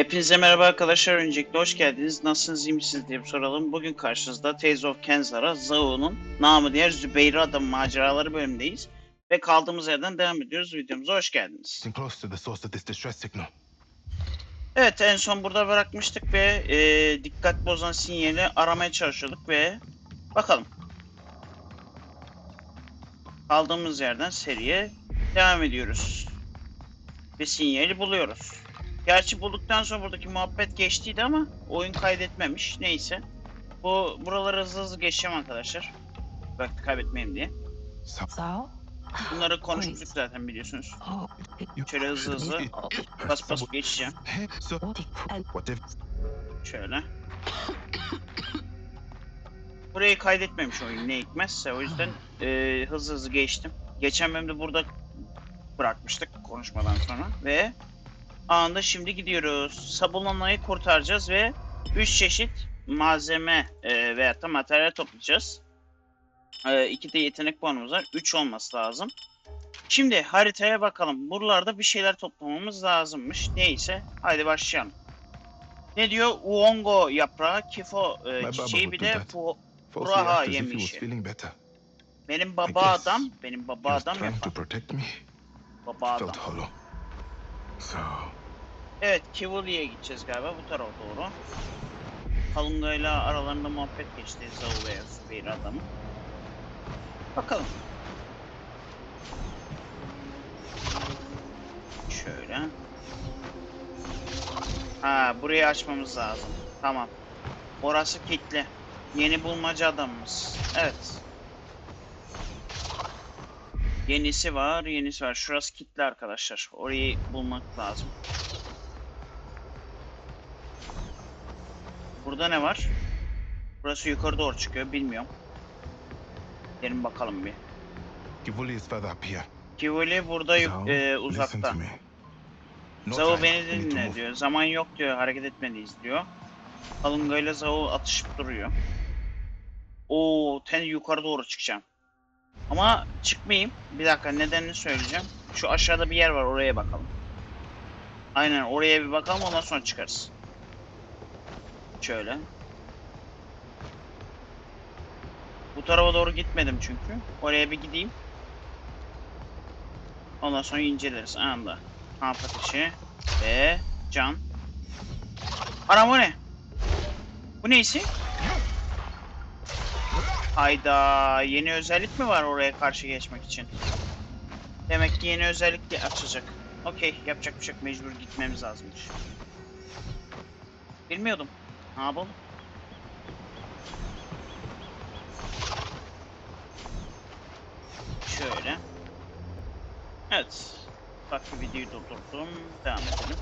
Hepinize merhaba arkadaşlar. Öncelikle hoş geldiniz. Nasılsınız, iyi misiniz diye soralım. Bugün karşınızda Tales of Kenzara, Zao'nun namı diğer Zübeyir Adam maceraları bölümündeyiz. Ve kaldığımız yerden devam ediyoruz. Videomuza hoş geldiniz. Evet en son burada bırakmıştık ve e, dikkat bozan sinyali aramaya çalışıyorduk ve bakalım. Kaldığımız yerden seriye devam ediyoruz. Ve sinyali buluyoruz. Gerçi bulduktan sonra buradaki muhabbet geçtiydi ama oyun kaydetmemiş. Neyse. Bu buraları hızlı hızlı geçeceğim arkadaşlar. Vakit kaybetmeyeyim diye. So, Sao? Bunları konuşmuştuk zaten biliyorsunuz. Oh, Şöyle hızlı hızlı bas bas geçeceğim. Şöyle. Burayı kaydetmemiş oyun ne hikmetse o yüzden e, hızlı hızlı geçtim. Geçen bölümde burada bırakmıştık konuşmadan sonra ve anında şimdi gidiyoruz. Sabunlamayı kurtaracağız ve 3 çeşit malzeme e, veyahut da materyal toplayacağız. E, iki de yetenek puanımız var. 3 olması lazım. Şimdi haritaya bakalım. Buralarda bir şeyler toplamamız lazımmış. Neyse hadi başlayalım. Ne diyor? Uongo yaprağı, kifo e, çiçeği bir de he was yemişi. benim baba adam, benim baba adam yapar. Baba adam. So Evet, Kivuli'ye gideceğiz galiba bu tarafa doğru. Kalunga ile aralarında muhabbet geçti Zavu veya Zübeyir adamı. Bakalım. Şöyle. Ha, burayı açmamız lazım. Tamam. Orası kilitli. Yeni bulmaca adamımız. Evet. Yenisi var, yenisi var. Şurası kilitli arkadaşlar. Orayı bulmak lazım. Burada ne var? Burası yukarı doğru çıkıyor. Bilmiyorum. Gelin bakalım bir. Kivuli is further up here. Kivuli burada Zhao, e, uzakta. No Zavu time. beni dinle diyor. Zaman yok diyor. Hareket etmeliyiz diyor. Kalınga ile Zavu atışıp duruyor. Oo, ten yukarı doğru çıkacağım. Ama çıkmayayım. Bir dakika nedenini söyleyeceğim. Şu aşağıda bir yer var oraya bakalım. Aynen oraya bir bakalım ondan sonra çıkarız. Şöyle. Bu tarafa doğru gitmedim çünkü. Oraya bir gideyim. Ondan sonra inceleriz anında. Kamp ateşi ve can. Anam o ne? Bu neysi? Hayda yeni özellik mi var oraya karşı geçmek için? Demek ki yeni özellik de açacak. Okey yapacak bir şey mecbur gitmemiz lazımmış. Bilmiyordum. Ne? Şöyle. Evet. Bir videoyu durdurdum. Devam edelim.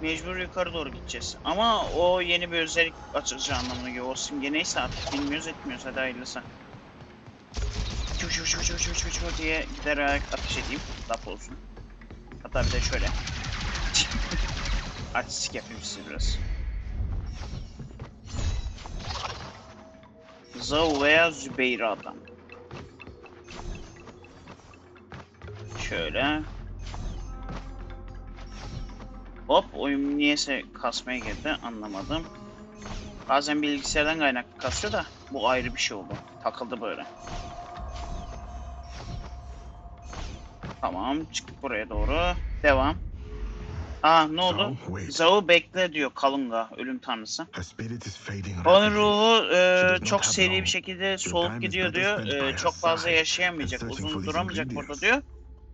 Mecbur yukarı doğru gideceğiz. Ama o yeni bir özellik açılacağı anlamına geliyor. O simge neyse artık bilmiyoruz etmiyoruz. Hadi hayırlısı. Çu çu çu çu çu diye giderek ateş edeyim. Laf olsun. Hatta bir de şöyle. Artistik yapayım size biraz. Zhao veya Zübeyir adam. Şöyle. Hop oyun niyeyse kasmaya girdi anlamadım. Bazen bilgisayardan kaynaklı kasıyor da bu ayrı bir şey oldu. Takıldı böyle. Tamam çıktık buraya doğru. Devam. Aa ne oldu? Zao bekle diyor Kalunga ölüm tanrısı. Onun ruhu e, çok seri bir şekilde solup gidiyor diyor. E, çok fazla yaşayamayacak, uzun duramayacak burada diyor.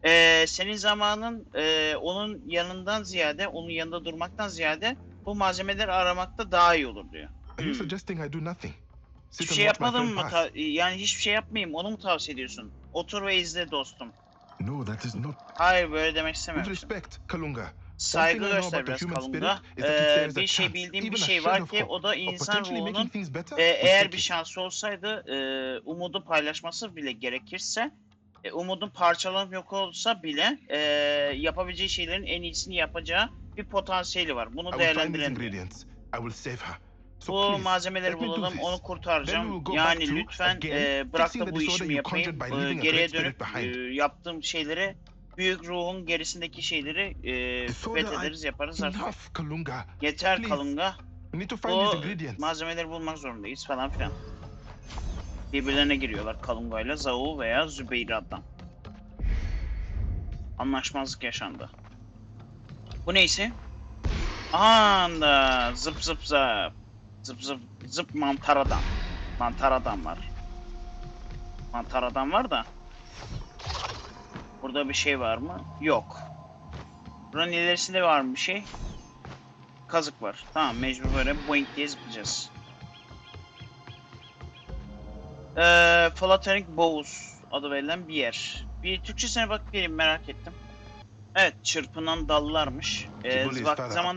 E, senin zamanın e, onun yanından ziyade, onun yanında durmaktan ziyade bu malzemeleri aramakta daha iyi olur diyor. Hmm. Hiçbir şey yapmadın mı? yani hiçbir şey yapmayayım. Onu mu tavsiye ediyorsun? Otur ve izle dostum. No, that is not. Hayır böyle demek With istememiştim. respect, Kalunga. Saygı One thing I know göster about the biraz human Kalunga. spirit is that if there Ee, bir şey bildiğim bir şey var ki o da insan ruhunun e, eğer bir şansı olsaydı e, umudu paylaşması bile gerekirse e, umudun parçalanıp yok olsa bile e, yapabileceği şeylerin en iyisini yapacağı bir potansiyeli var. Bunu değerlendirelim. Bu malzemeleri bulalım, onu kurtaracağım. Yani lütfen e, bırak da bu işimi yapayım. E, geriye dönüp e, yaptığım şeyleri büyük ruhun gerisindeki şeyleri e, fethederiz yaparız artık. Kalunga. Yeter. Kalunga. We need to find O malzemeleri bulmak zorundayız falan filan. Birbirlerine giriyorlar Kalunga ile Zau veya Zübeyir adam. Anlaşmazlık yaşandı. Bu neyse? Anda zıp zıp zıp. Zıp zıp zıp mantar adam. Mantar adam var. Mantar adam var da. Burada bir şey var mı? Yok. Buranın ilerisinde var mı bir şey? Kazık var. Tamam mecbur böyle boink diye zıplayacağız. Ee, Fluttering Bows adı verilen bir yer. Bir Türkçesine bak gelin merak ettim. Evet çırpınan dallarmış. Ee,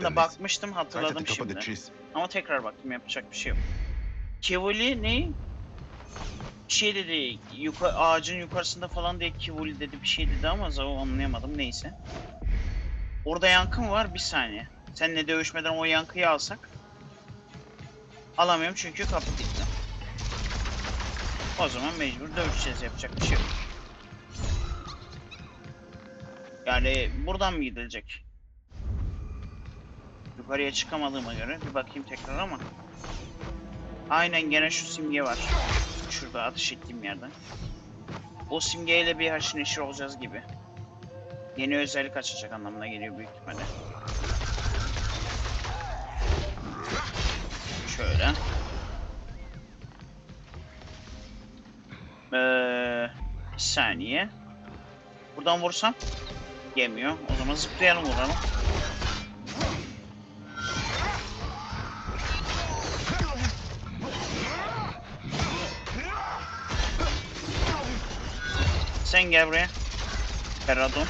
than this. bakmıştım hatırladım şimdi. Ama tekrar baktım yapacak bir şey yok. Kivuli ne? Şey dedi. Yuka, ağacın yukarısında falan diye Kivuli dedi bir şey dedi ama zaten anlayamadım neyse. Orada yankı mı var? Bir saniye. Seninle dövüşmeden o yankıyı alsak. Alamıyorum çünkü kapı gitti. O zaman mecbur dövüşeceğiz yapacak bir şey yok. Yani buradan mı gidilecek? Yukarıya çıkamadığıma göre bir bakayım tekrar ama. Aynen gene şu simge var. Şurada atış ettiğim yerde. O simgeyle bir haşır neşir olacağız gibi. Yeni özellik açacak anlamına geliyor büyük ihtimalle. Şöyle. Ee, saniye. Buradan vursam yemiyor. O zaman zıplayalım vuralım. Sen gel buraya. Ferradon.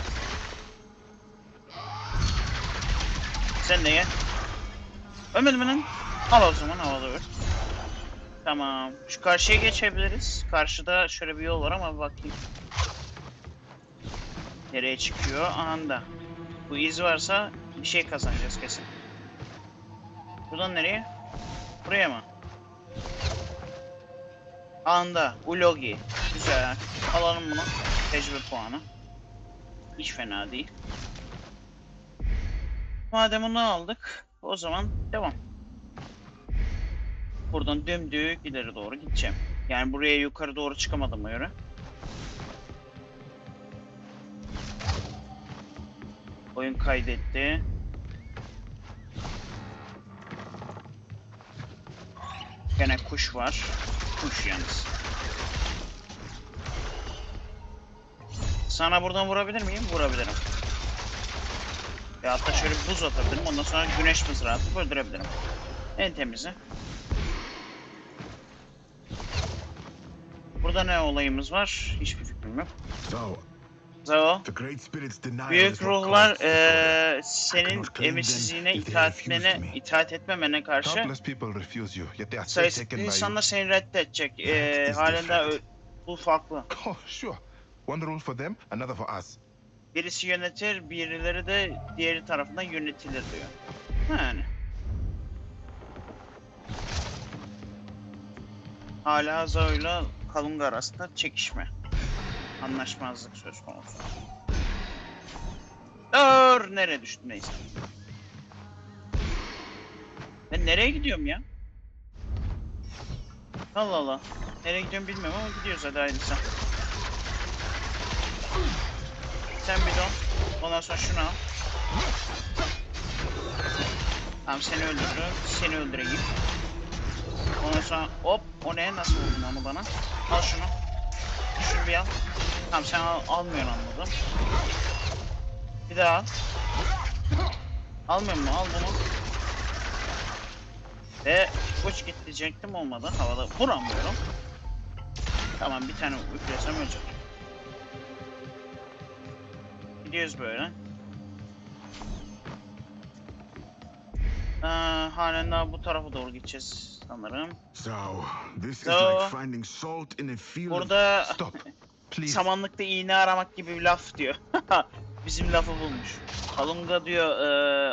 Sen de gel. Ölmedi lan? Al o zaman havada öl. Tamam. Şu karşıya geçebiliriz. Karşıda şöyle bir yol var ama bakayım. Nereye çıkıyor? Anda. Bu iz varsa bir şey kazanacağız kesin. Buradan nereye? Buraya mı? Anda. Ulogi. Güzel. Alalım bunu. Tecrübe puanı. Hiç fena değil. Madem onu aldık, o zaman devam. Buradan dümdük ileri doğru gideceğim. Yani buraya yukarı doğru çıkamadım göre. Oyun kaydetti. Gene kuş var. Kuş yalnız. Sana buradan vurabilir miyim? Vurabilirim. Ve hatta şöyle buz atabilirim. Ondan sonra güneş mızrağı atıp öldürebilirim. En temizi. Burada ne olayımız var? Hiçbir fikrim yok. Zao. deny Büyük ruhlar fall. senin if they itaat etmemene karşı sayısız insanlar seni reddedecek. İs halen daha bu farklı. One rule for them, another for us. Birisi yönetir, birileri de diğeri tarafından yönetilir diyor. Yani. Hala Zao'yla Kalunga arasında çekişme. Anlaşmazlık söz konusu. Dur! Nereye düştüm neyse. Ben nereye gidiyorum ya? Allah Allah. Nereye gidiyorum bilmiyorum ama gidiyoruz hadi hayırlısı. Sen bir don. Ondan sonra şunu al. Tamam seni öldürürüm. Seni öldüreyim. Ondan sonra hop o ne? Nasıl vurdun onu bana? Al şunu. Şunu bir al. Tamam sen al, almıyorsun anladım. Bir daha al. Almıyor mu? Al bunu. Ve uç git diyecektim olmadı. Havada vuramıyorum. Tamam bir tane üflesem ölecek. Gidiyoruz böyle. Ee, halen daha bu tarafa doğru gideceğiz sanırım. So, this is like finding salt in a field. Burada Stop, please. samanlıkta iğne aramak gibi bir laf diyor. Bizim lafı bulmuş. Kalunga diyor e,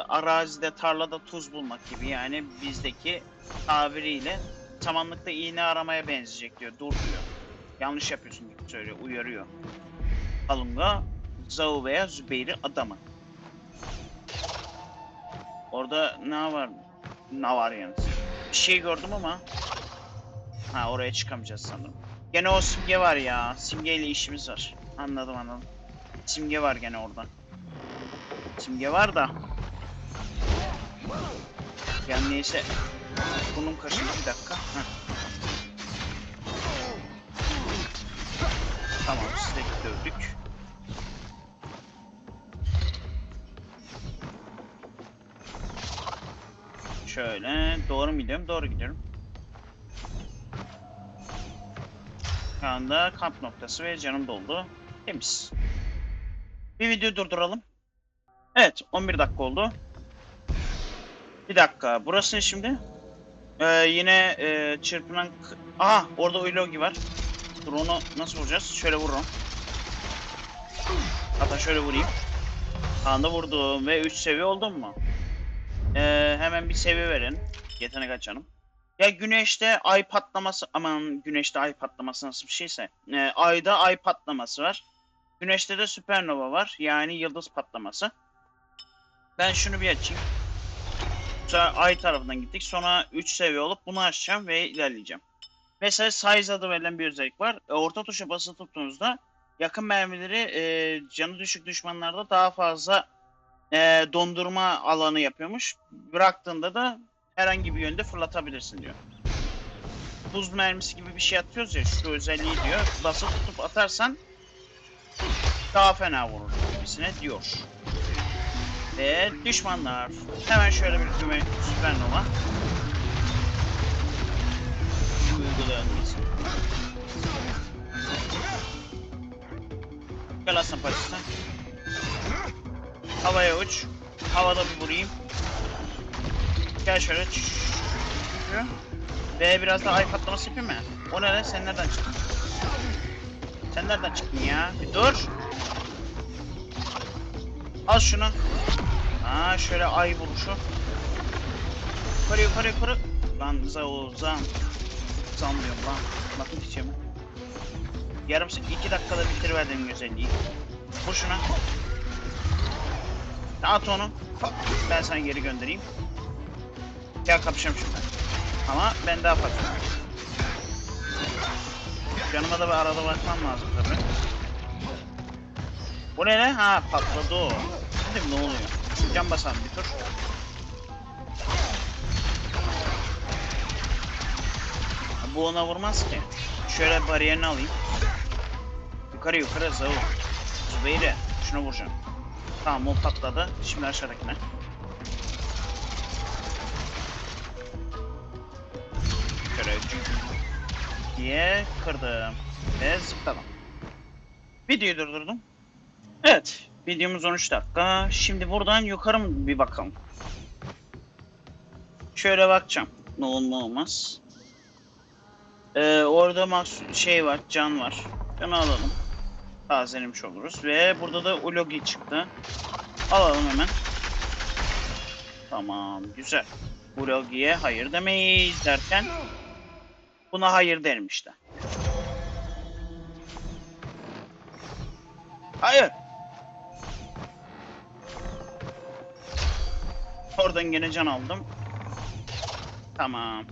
arazide tarlada tuz bulmak gibi yani bizdeki tabiriyle samanlıkta iğne aramaya benzeyecek diyor. Dur diyor. Yanlış yapıyorsun gibi söylüyor, uyarıyor. Kalunga Zao veya Zübeyir'i adamı. Orada ne var? Ne var yani? Bir şey gördüm ama. Ha oraya çıkamayacağız sanırım. Gene o simge var ya. Simgeyle işimiz var. Anladım anladım. Simge var gene orada. Simge var da. Yani neyse. Bunun kaşını bir dakika. Heh. Tamam siz de dövdük. Şöyle doğru mu gidiyorum? Doğru gidiyorum. Şu anda kamp noktası ve canım doldu. Temiz. Bir video durduralım. Evet 11 dakika oldu. Bir dakika burası ne şimdi? Ee, yine e, çırpınan... Aha orada Uylogi var. Dur onu nasıl vuracağız? Şöyle vururum. Hatta şöyle vurayım. Anda vurdum ve 3 seviye oldum mu? Ee, hemen bir seviye verin. Yetenek açalım. Ya güneşte ay patlaması aman güneşte ay patlaması nasıl bir şeyse. Ee, ayda ay patlaması var. Güneşte de süpernova var. Yani yıldız patlaması. Ben şunu bir açayım. Sonra ay tarafından gittik. Sonra 3 seviye olup bunu açacağım ve ilerleyeceğim. Mesela size adı verilen bir özellik var. E, Orta tuşa basılı tuttuğunuzda yakın mermileri e, canı düşük düşmanlarda daha fazla e, dondurma alanı yapıyormuş. Bıraktığında da herhangi bir yönde fırlatabilirsin diyor. Buz mermisi gibi bir şey atıyoruz ya şu özelliği diyor. Basılı tutup atarsan daha fena vurur gibisine diyor. Ve düşmanlar. Hemen şöyle bir düğme süpernova. Uygulayalım. Gel aslan parçasına. Havaya uç. Havada bir vurayım. Gel şöyle. Ve biraz da ay patlaması yapayım mı? O ne lan? Sen nereden çıktın? Sen nereden çıktın ya? Bir dur. Al şunu. Ha şöyle ay vuruşu. Yukarı yukarı yukarı. Lan zan. Zan diyorum lan. Bakın içemi. Yarım iki dakikada bitiriverdim güzelliği. Vur şuna. At onu. Ben sana geri göndereyim. Gel kapışalım şimdi. Ama ben daha fazla. Canıma da bir arada bakmam lazım tabi. Bu ne lan? Ha patladı o. Dedim ne oluyor? Can basalım bir tur. Bu ona vurmaz ki. Şöyle bariyerini alayım. Yukarı yukarı Zavu. Zübeyir'e şuna vuracağım. Tamam o patladı. Şimdi aşağıdakine. Şöyle diye kırdım. Ve zıpladım. Videoyu durdurdum. Evet. Videomuz 13 dakika. Şimdi buradan yukarı mı bir bakalım. Şöyle bakacağım. Ne olur ne olmaz. Ee, orada şey var, can var. Canı alalım. Tazelemiş oluruz. Ve burada da Ulogi çıktı. Alalım hemen. Tamam, güzel. Ulogi'ye hayır demeyiz derken buna hayır derim işte. Hayır. Oradan gene can aldım. Tamam.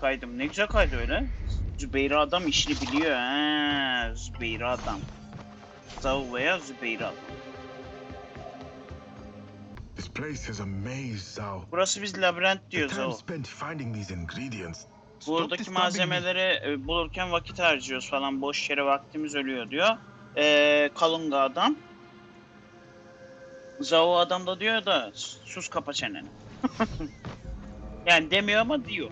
Kaydım. Ne güzel kaydı öyle. Zübeyir adam işini biliyor ha. Zübeyir adam. Zavu veya Zübeyir adam. This place is a maze, Zhao. Burası biz labirent diyor. Stop Buradaki malzemeleri e, bulurken vakit harcıyoruz falan. Boş yere vaktimiz ölüyor diyor. Ee, Kalunga adam. Zao adam da diyor da sus kapa çeneni. yani demiyor ama diyor.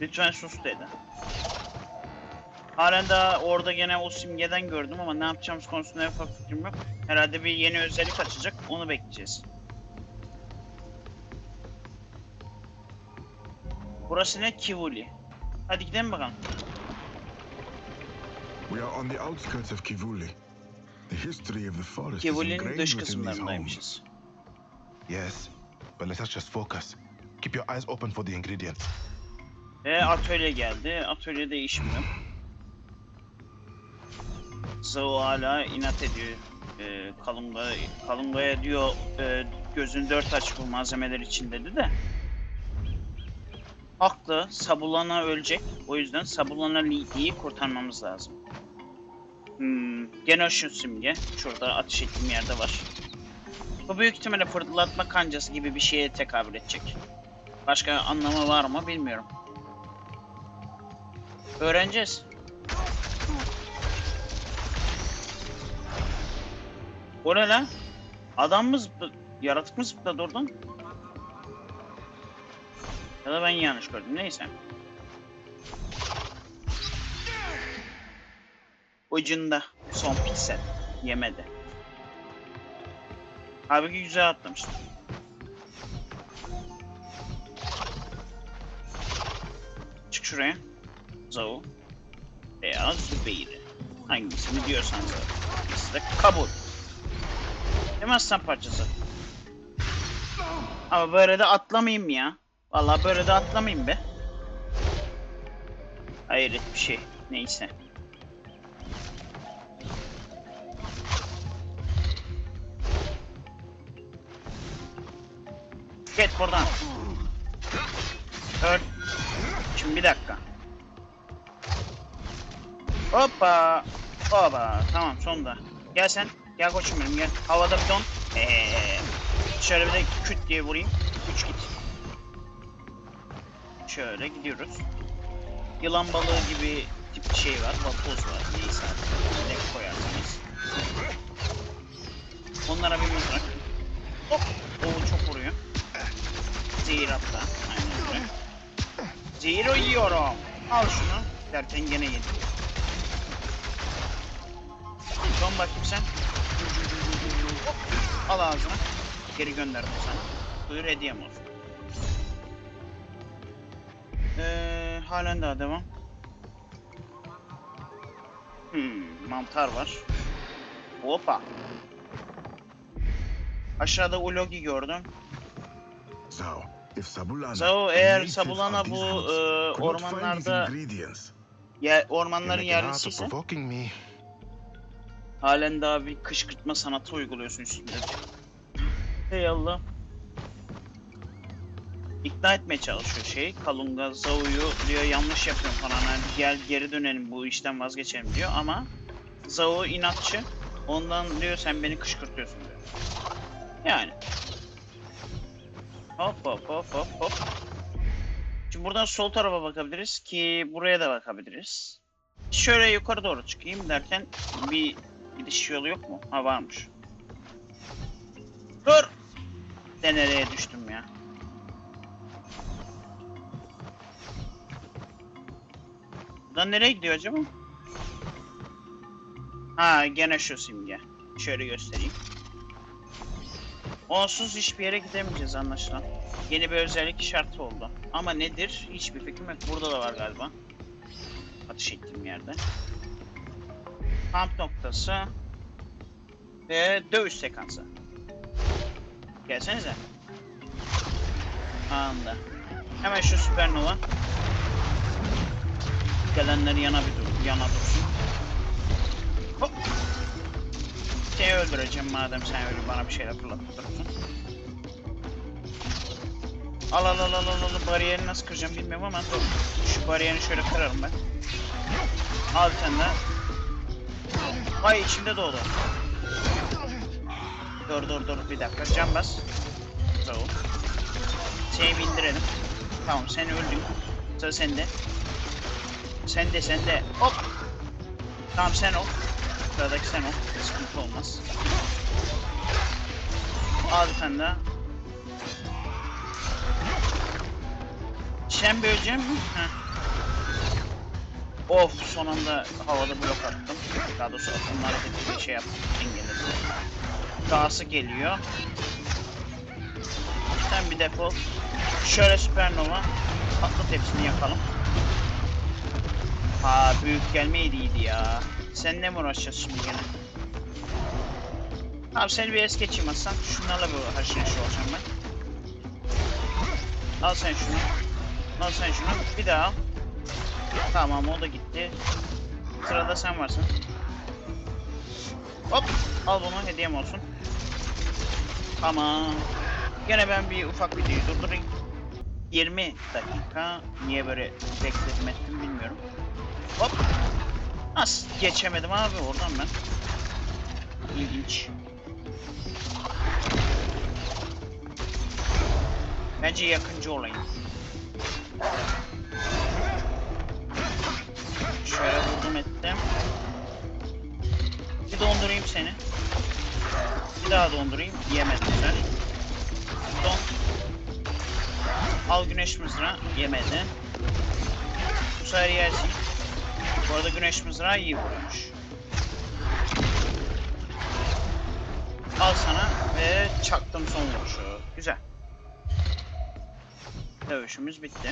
Lütfen sus dedi. Halen daha orada gene o simgeden gördüm ama ne yapacağımız konusunda en ufak fikrim yok. Herhalde bir yeni özellik açacak. Onu bekleyeceğiz. Burası ne? Kivuli. Hadi gidelim bakalım. We are on the outskirts of Kivuli. The history of the forest Kivuli'nin dış kısımlarındaymışız. Yes, but let us just focus. Keep your eyes open for the ingredients. Ve atölye geldi. Atölyede işim yok. Zao hala inat ediyor. Ee, Kalunga, Kalunga'ya diyor e, gözün dört aç bu malzemeler için dedi de. Haklı. Sabulana ölecek. O yüzden Sabulana Lidi'yi kurtarmamız lazım. Hmm, gene şu simge. Şurada ateş ettiğim yerde var. Bu büyük ihtimalle fırlatma kancası gibi bir şeye tekabül edecek. Başka anlamı var mı bilmiyorum. Öğreneceğiz. O ne lan? Adam mı zıpladı? Yaratık mı zıpladı oradan? Ya da ben yanlış gördüm. Neyse. Ucunda son piksel. Yemedi. Halbuki güzel atlamıştım. Çık şuraya. Zao. Veya Zübeyir'i. Hangisini diyorsan. İkisi de kabul. Aslan parçası? Ama böyle de atlamayayım ya. Vallahi böyle de atlamayayım be. Hayret bir şey. Neyse. Git buradan. Öl. Şimdi bir dakika. Hoppa. Hoppa. Tamam sonunda. Gel sen. Gel koçum benim gel. Havada bir don. Ee, şöyle bir de küt diye vurayım. Üç git. Şöyle gidiyoruz. Yılan balığı gibi tip bir şey var. Vatoz var. Neyse artık. Ne koyarsanız. Onlara bir mızrak. Hop. Oo çok vuruyor. Zehir hatta. Aynen öyle. Zehir yiyorum. Al şunu. Derken gene yedi. Son bakayım sen. Hop. Al ağzına. Geri gönderdim sana. Buyur hediyem olsun. Ee, halen daha devam. Hmm, mantar var. Hoppa. Aşağıda Ulogi gördüm. Zao, if Sabulana... Zao, eğer Sabulana bu, e, ormanlarda- Ya ormanların yerlisiyse. Halen daha bir kışkırtma sanatı uyguluyorsun üstünde. Hey Allah. İkna etmeye çalışıyor şey. Kalunga Zao'yu diyor yanlış yapıyorum falan. Hani gel geri dönelim bu işten vazgeçelim diyor ama Zao inatçı. Ondan diyor sen beni kışkırtıyorsun diyor. Yani. Hop hop hop hop hop. Şimdi buradan sol tarafa bakabiliriz ki buraya da bakabiliriz. Şöyle yukarı doğru çıkayım derken bir gidiş yolu yok mu? Ha varmış. Dur! De nereye düştüm ya? Buradan nereye gidiyor acaba? Ha gene şu simge. Şöyle göstereyim. Onsuz hiçbir yere gidemeyeceğiz anlaşılan. Yeni bir özellik şartı oldu. Ama nedir? Hiçbir fikrim yok. Burada da var galiba. Atış ettiğim yerde. Kamp noktası. Ve dövüş sekansı. Gelsenize. Anında. Hemen şu süpernova. Gelenleri yana bir dur, yana dursun. Hop. Seni öldüreceğim madem sen öyle bana bir şeyler fırlatıp durursun. Al al al al al al bariyeri nasıl kıracağım bilmiyorum ama dur. Şu bariyerini şöyle kırarım ben. Al bir tane Vay içimde doğdu. Dur dur dur bir dakika can bas. Tamam. Seni bindirelim. Tamam sen öldün. Sıra sende. Sen de sen de. Hop. Tamam sen ol. Sıradaki sen ol. Sıkıntı olmaz. Al bir tane. Sen böleceğim mi? Heh. Of son anda havada blok attım. Daha doğrusu onlara da bir şey yaptım. Engelledim. Dahası geliyor. Sen bir defol. Şöyle süpernova. Patlat hepsini yakalım. Ha büyük gelmeydi iyiydi ya. Seninle mi uğraşacağız gene? Tamam seni bir es geçeyim aslan. Şunlarla bir haşır neşir olacağım ben. Al sen şunu. Al sen şunu. Bir daha al. Tamam o da gitti. Sırada sen varsın. Hop. Al bunu hediyem olsun. Tamam. Gene ben bir ufak videoyu durdurayım. 20 dakika. Niye böyle bekledim ettim bilmiyorum. Hop. Nasıl geçemedim abi oradan ben. İlginç. Bence yakıncı olayım. Şöyle vurdum ettim. Bir dondurayım seni. Bir daha dondurayım. Yemedim sen. Don. Al güneş mızrağı. Yemedin. Bu sefer yersin. Bu arada güneş mızrağı iyi vurmuş. Al sana ve çaktım son vuruşu. Güzel. Dövüşümüz bitti.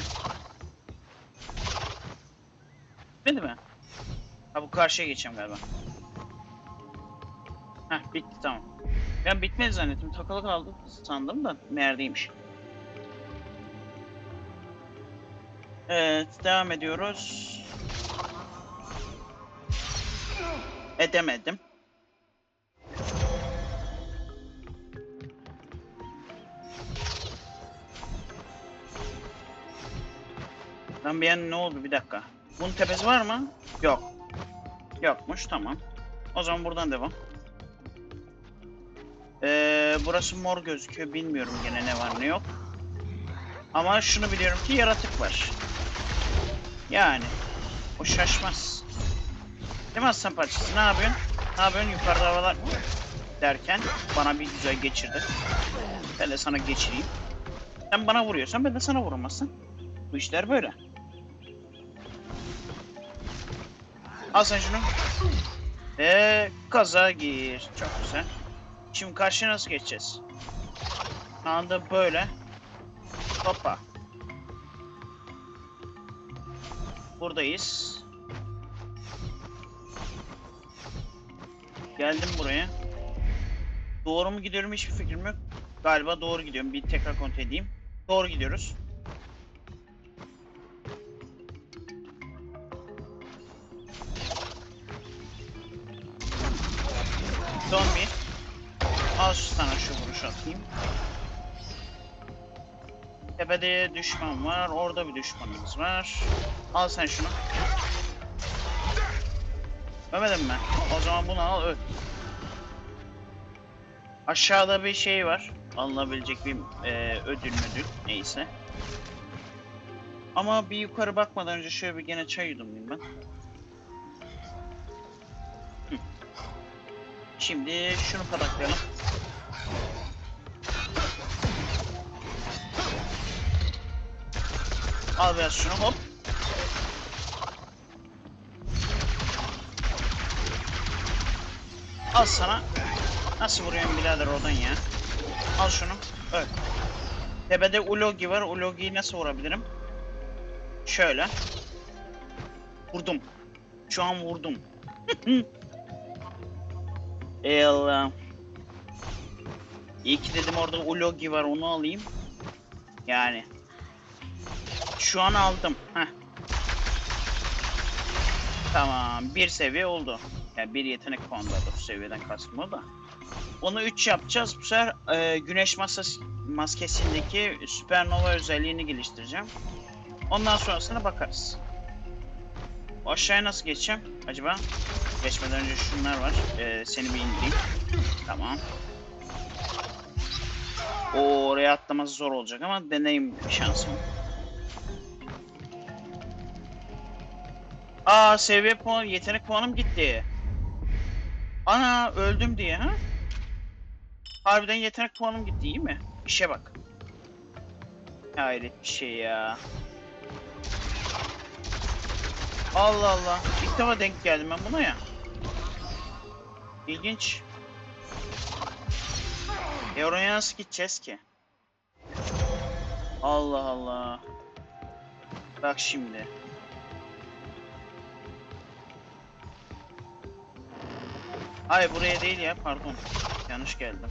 Bitmedi mi? Ha bu karşıya geçeceğim galiba. Heh bitti tamam. Ben bitmedi zannettim. Takılı kaldı sandım da neredeymiş. Evet devam ediyoruz. Edemedim. Lan bir an ne oldu bir dakika. Bunun tepesi var mı? Yok. Yokmuş tamam. O zaman buradan devam. Ee, burası mor gözüküyor. Bilmiyorum gene ne var ne yok. Ama şunu biliyorum ki yaratık var. Yani. O şaşmaz. Değil mi aslan parçası? Ne yapıyorsun? Ne yapıyorsun? Yukarıda havalar derken bana bir güzel geçirdi. De sana geçireyim. Sen bana vuruyorsan ben de sana vuramazsın. Bu işler böyle. Al sen şunu. Ve kaza gir. Çok güzel. Şimdi karşıya nasıl geçeceğiz? Anda böyle. Hoppa. Buradayız. Geldim buraya. Doğru mu gidiyorum hiçbir fikrim yok. Galiba doğru gidiyorum. Bir tekrar kontrol edeyim. Doğru gidiyoruz. Tepede düşman var. Orada bir düşmanımız var. Al sen şunu. Ölmedin mi? O zaman bunu al öl. Aşağıda bir şey var. Alınabilecek bir e, ödül müdül neyse. Ama bir yukarı bakmadan önce şöyle bir gene çay yudumlayayım ben. Şimdi şunu pataklayalım. Al biraz şunu hop. Al sana. Nasıl vuruyorsun birader oradan ya? Al şunu. Öl. Tepede Ulogi var. Ulogi'yi nasıl vurabilirim? Şöyle. Vurdum. Şu an vurdum. Allah. İyi ki dedim orada Ulogi var onu alayım. Yani. Şu an aldım. Heh. Tamam. Bir seviye oldu. Yani bir yetenek puanı da bu seviyeden kastım o da. Onu 3 yapacağız. Bu sefer e, güneş masas maskesindeki süpernova özelliğini geliştireceğim. Ondan sonrasına bakarız. Aşağıya nasıl geçeceğim acaba? Geçmeden önce şunlar var. E, seni bir indireyim. Tamam. O oraya atlaması zor olacak ama deneyim şansım. Aa seviye puan, yetenek puanım gitti. Ana öldüm diye ha? Harbiden yetenek puanım gitti iyi mi? İşe bak. Hayret bir şey ya. Allah Allah. İlk defa denk geldim ben buna ya. İlginç. E nasıl gideceğiz ki? Allah Allah. Bak şimdi. Ay buraya değil ya pardon. Yanlış geldim.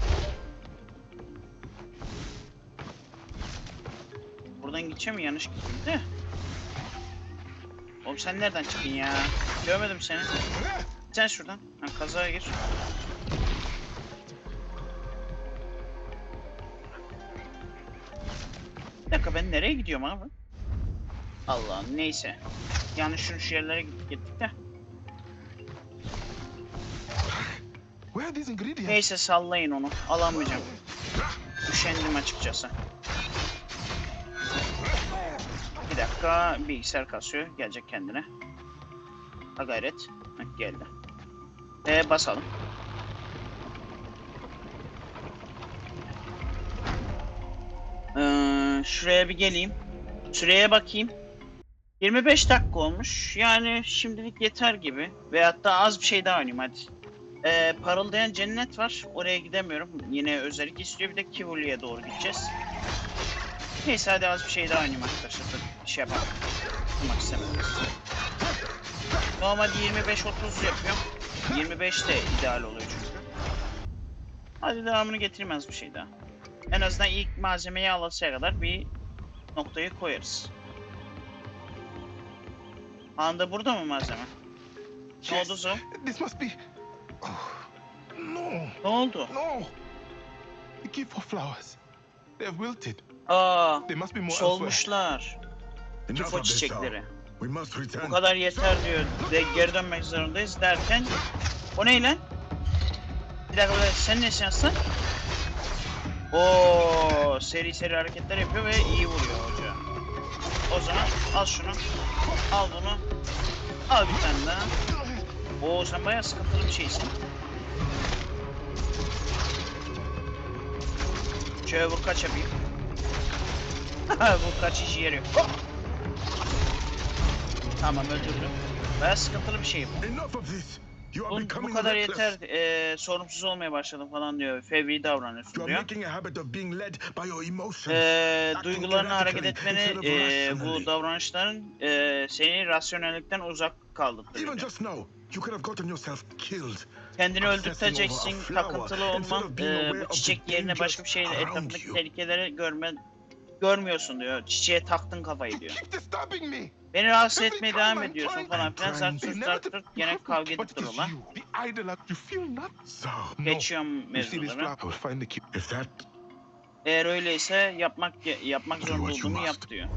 Buradan gideceğim mi? Yanlış gittim de. Oğlum sen nereden çıktın ya? Görmedim seni. Sen şuradan. Ha, kazaya gir. Bir dakika ben nereye gidiyorum abi? Allah'ım neyse. Yani şu şu yerlere gittik, gittik de. Neyse sallayın onu. Alamayacağım. Üşendim açıkçası. Bir dakika bilgisayar kasıyor. Gelecek kendine. Ha gayret. Heh, geldi. Ee, basalım. Ee, şuraya bir geleyim. Süreye bakayım. 25 dakika olmuş. Yani şimdilik yeter gibi. Veyahut da az bir şey daha oynayayım hadi. Ee, parıldayan cennet var. Oraya gidemiyorum. Yine özellik istiyor. Bir de Kivuli'ye doğru gideceğiz. Neyse hadi az bir şey daha oynayayım arkadaşlar. Şey yapalım. Yapmak istemedim. Normalde 25-30 yapıyorum. 25 de ideal oluyor çünkü. Hadi devamını getireyim az bir şey daha. En azından ilk malzemeyi alasıya kadar bir noktayı koyarız. Anda burada mı malzeme? Ne oldu Zo? This must be. Oh, no, Ne oldu? no. The key for flowers. They've wilted. Aa, There must be more elsewhere. solmuşlar. Enough of this, çiçekleri. We must Bu return. kadar yeter diyor. De geri dönmek zorundayız derken o ne lan? Bir dakika sen nesin aslan? Oo seri seri hareketler yapıyor ve iyi vuruyor hoca. O zaman al şunu. Al bunu. Al bir tane daha. Oo sen bayağı sıkıntılı bir şeysin. Şöyle vur kaç yapayım. bu kaç işi yarıyor. Hop! Tamam öldürdüm. Bayağı sıkıntılı bir şey bu. Bu, bu kadar yeter. Eee sorumsuz olmaya başladım falan diyor. Fevri davranıyorsun diyor. Acting duygularına hareket etmeni, rationally. bu davranışların eee, seni rasyonellikten uzak kaldırtıyor. You could have gotten yourself killed. Kendini öldürteceksin, takıntılı olman, the çiçek yerine başka bir şeyle around etrafındaki tehlikeleri görme, görmüyorsun diyor. Çiçeğe taktın kafayı diyor. Beni rahatsız etmeye devam ediyorsun falan filan. Zart zurt zart zurt gene kavga edip dururlar. Geçiyorum that Eğer öyleyse yapmak yapmak zorunda olduğumu yap diyor.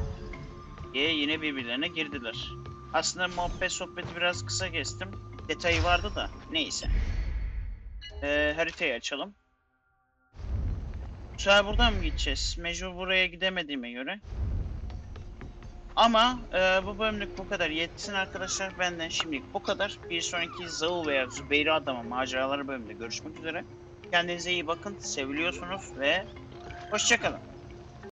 Diye yine birbirlerine girdiler. Aslında muhabbet sohbeti biraz kısa kestim. Detayı vardı da neyse. Ee, haritayı açalım. Bu sefer buradan mı gideceğiz? Mecbur buraya gidemediğime göre. Ama e, bu bölümlük bu kadar yetsin arkadaşlar. Benden şimdilik bu kadar. Bir sonraki Zavu veya Zübeyri Adama maceraları bölümünde görüşmek üzere. Kendinize iyi bakın. Seviliyorsunuz ve hoşçakalın.